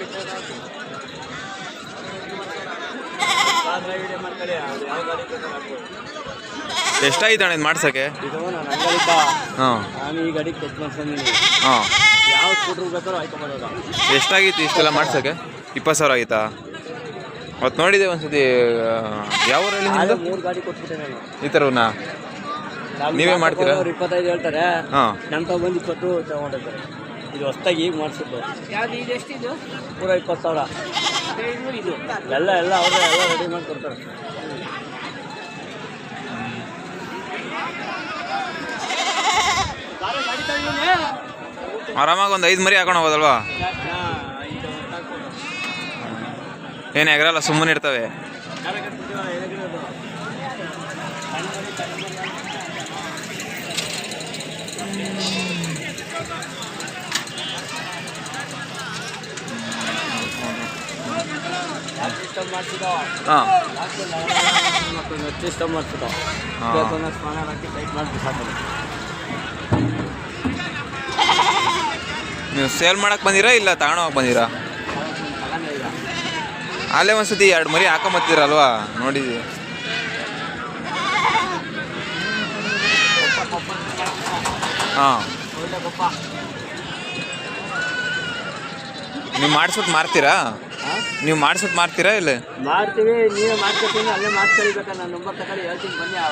ಇದು ಮಾಡ್ಸೋಕ್ಕೆ ಇದು ನಾನು ಹಾಂ. ನಾನು ಈ ಗಾಡಿ ಕೆಟ್ಟ ಮಾಡ್ಸ್ಕೊಂಡಿದ್ದೀನಿ ಹಾಂ. ಯಾವ ಸ್ಕೂಟ್ರ್ ಬೇಕಾದ್ರೂ ಆಯ್ಕೊಂಬೋದ ಎಷ್ಟಾಗಿತ್ತು ಇಷ್ಟೆಲ್ಲ ಮಾಡ್ಸೋಕ್ಕೆ? ಇಪ್ಪತ್ತು ಸಾವಿರ ಆಗಿತ್ತಾ ಅವತ್ತು ನೋಡಿದೆ ಒಂದ್ಸತಿ ಆ, ಯಾವ ಊರಲ್ಲಿ ನಿಮ್ಮದು ಮೂರು ಗಾಡಿ ಕೊಟ್ಬಿಟ್ಟೆ ನಾನು. ಈ ಥರವನ್ನ ನೀವೇ ಮಾಡ್ತೀರಾ? ಇಪ್ಪತ್ತೈದು ಹೇಳ್ತಾರೆ. ಹಾಂ. ನಮ್ಮ ತಗೊಂಡು ಇಪ್ಪತ್ತು ತಗೊಂಡಿರ್ತಾರೆ ಇದು ಹೊಸ್ದಾಗಿ ಈಗ ಮಾಡಿಸಿದ್ದು. ಯಾವ್ದು ಇದು ಎಷ್ಟಿದು? ಪೂರ ಇಪ್ಪತ್ತು ಸಾವಿರ. ಇದು ಇದು. ಎಲ್ಲ ಎಲ್ಲ ಅವ್ರೆ ಎಲ್ಲ ರೆಡಿ ಮಾಡಿ ಕೊಡ್ತಾರೆ. ಆರಾಮಾಗಿ ಒಂದು ಐದು ಮರಿ ಹಾಕೊಂಡು ಹೋಗೋದಲ್ವಾ? ಏನು ಎಗರಲ್ಲ ಸುಮ್ಮನೆ ಇರ್ತವೆ ಸಿಸ್ಟಮ್ ಮಾಡ್ತಿದ್ದೋ ಹಾಂ. ಸಿಸ್ಟಮ್ ಮಾಡ್ತಿದ್ದೋ ಹಾಕಿ ಟೈಟ್ ಮಾಡಿ ನೀವು ಸೇಲ್ ಮಾಡಕ್ಕೆ ಬಂದಿರಾ ಇಲ್ಲ ತಗೊಂಡೋಗಕ್ಕೆ ಬಂದಿರಾ? ಅಲ್ಲೇ ಒಂದ್ಸತಿ ಎರಡು ಮರಿ ಹಾಕೊಂಬತ್ತೀರಲ್ವಾ ನೋಡಿದ್ವಿ ಹಾಂ. ನೀವು ಮಾಡ್ಸೋದು ಮಾರ್ತೀರಾ? ನೀವು ಮಾಡ್ಸಕ್ ಮಾಡ್ತೀರಾ ಇಲ್ಲ? ಮಾಡ್ತೀವಿ ನೀವೇ ಮಾಡ್ಕೊತೀನಿ ಅಲ್ಲೇ ಮಾಡ್ಕೊಳ್ಬೇಕಾ ನಾನು ನಂಬರ್ ತಗೊಳ್ಳಿ ಹೇಳ್ತೀನಿ ಬನ್ನಿ ಆ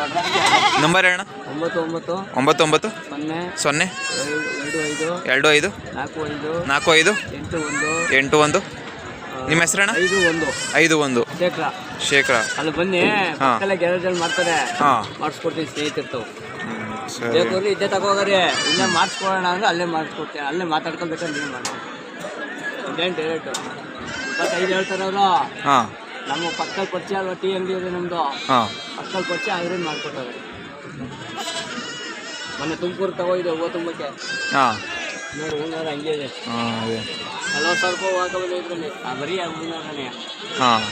ನಂಬರ್ ಹೇಳಣ್ಣ. ಒಂಬತ್ತು ಒಂಬತ್ತು ಒಂಬತ್ತು ಒಂಬತ್ತು ಸೊನ್ನೆ ಸೊನ್ನೆ ಎರಡು ಐದು ಎರಡು ಐದು ನಾಲ್ಕು ಐದು ನಾಲ್ಕು ಐದು ಎಂಟು ಒಂದು ಎಂಟು ಒಂದು. ನಿಮ್ಮ ಹೆಸರಣ್ಣ? ಐದು ಒಂದು. ಐದು ಒಂದು. ಶೇಖರ. ಶೇಖರ. ಅಲ್ಲಿ ಬನ್ನಿ. ಪಕ್ಕದಲ್ಲೇ ಗ್ಯಾರೇಜಲ್ಲಿ ಮಾಡ್ತಾರೆ. ಮಾಡಿಸ್ಕೊಡ್ತೀನಿ ಸ್ನೇಹಿತಿರ್ತಾವೆ ಸರಿ. ಬೇಕು ಅಂದ್ರೆ ಇದ್ದೇ ತಗೋಗ್ರಿ. ಇಲ್ಲೇ ಮಾಡಿಸ್ಕೊಡೋಣ ಅಂದ್ರೆ ಅಲ್ಲೇ ಮಾಡಿಸ್ಕೊಡ್ತೀನಿ. ಅಲ್ಲೇ ಮಾತಾಡ್ಕೊಬೇಕಂದ್ರೆ ನೀವು ಮಾಡ್ತೀನಿ ಇದೇನು ಡೈರೆಕ್ಟು ಇಪ್ಪತ್ತೈದು ಹೇಳ್ತಾರೆ ಅವರು. ಹಾಂ. ನಮ್ಮ ಪಕ್ಕದಲ್ಲಿ ಪರಿಚಯ ಅಲ್ವಾ ಟೀ ಅಂಗಡಿ ಇದೆ ನಮ್ಮದು ಹಾಂ. ಪಕ್ಕದಲ್ಲಿ ಪರಿಚಯ ಅವ್ರೇನು ಮಾಡ್ಕೊಡ್ತಾರೆ ಮೊನ್ನೆ ತುಮಕೂರು ತಗೋಯ್ದೆ ಹೂವು ತುಂಬಕ್ಕೆ. ಹಾಂ. ನೋಡಿ ಹೂನಾರ ಹಂಗೆ ಇದೆ. ಹಾಂ ಸ್ವಲ್ಪ ನಲ್ವತ್ತು ಸಾವಿರ ರೂಪಾಯಿ ಬರೀ ಹೂನಾರನೇ ಹಾಂ.